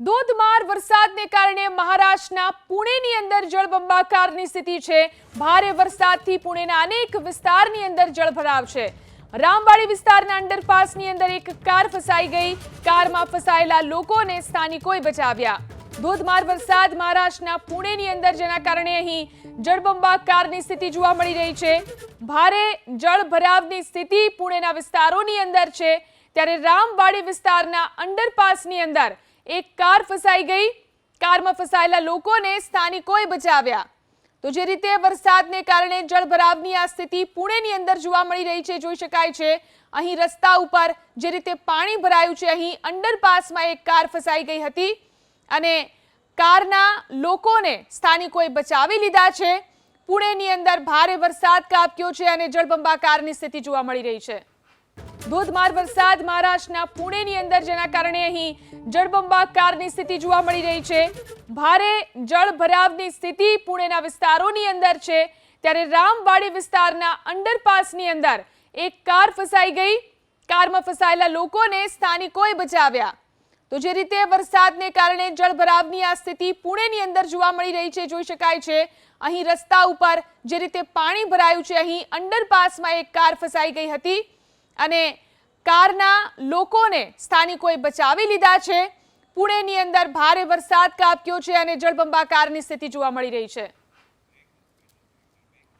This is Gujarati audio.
ધોધમાર વરસાદને કારણે મહારાષ્ટ્રના પુણેની અંદર જળબંબાકારની સ્થિતિ છે. ભારે વરસાદથી પુણેના અનેક વિસ્તારની અંદર જળભરાવ છે. રામવાડી વિસ્તારના અંડરપાસની અંદર એક કાર ફસાઈ ગઈ. કારમાં ફસાયેલા લોકોને સ્થાનિકોએ બચાવ્યા. ધોધમાર વરસાદ મહારાષ્ટ્રના પુણેની અંદર, જેના કારણે અહીં જળબંબાકારની સ્થિતિ જોવા મળી રહી છે. ભારે જળભરાવની સ્થિતિ પુણેના વિસ્તારોની અંદર છે. ત્યારે રામવાડી વિસ્તારના અંડરપાસની અંદર એક કાર ફસાઈ ગઈ. કારમાં ફસાયેલા લોકોને સ્થાનિકોએ બચાવ્યા. તો જે રીતે વરસાદને કારણે જળભરાવની આ સ્થિતિ પુણેની અંદર જોવા મળી રહી છે, જોઈ શકાય છે. અહીં રસ્તા ઉપર જે રીતે પાણી ભરાયું છે, અહીં અંડરપાસમાં એક કાર ફસાઈ ગઈ હતી અને કારના લોકોને સ્થાનિકોએ બચાવી લીધા છે. પુણેની અંદર ભારે વરસાદ કાપ્યો છે અને જળબંબાકારની સ્થિતિ જોવા મળી રહી છે. ધોધમાર વરસાદ મહારાષ્ટ્રના પુણેની અંદર, જેના કારણે અહીં જળબંબાકારની સ્થિતિ જોવા મળી રહી છે. ભારે જળભરાવની સ્થિતિ પુણેના વિસ્તારોની અંદર છે. ત્યારે રામવાડી વિસ્તારના અંડરપાસની અંદર એક કાર ફસાઈ ગઈ. કારમાં ફસાયેલા લોકોને સ્થાનિકોએ બચાવ્યા. તો જે રીતે વરસાદને કારણે જળભરાવની આ સ્થિતિ પુણેની અંદર જોવા મળી રહી છે, જોઈ શકાય છે. અહીં રસ્તા ઉપર જે રીતે પાણી ભરાયું છે, અહીં અંડરપાસમાં એક કાર ફસાઈ ગઈ હતી. અને કારના લોકોને સ્થાનિકોએ બચાવી લીધા છે. પુણેની અંદર ભારે વરસાદ કાપ્યો છે અને જળબંબાકારની સ્થિતિ જોવા મળી રહી છે.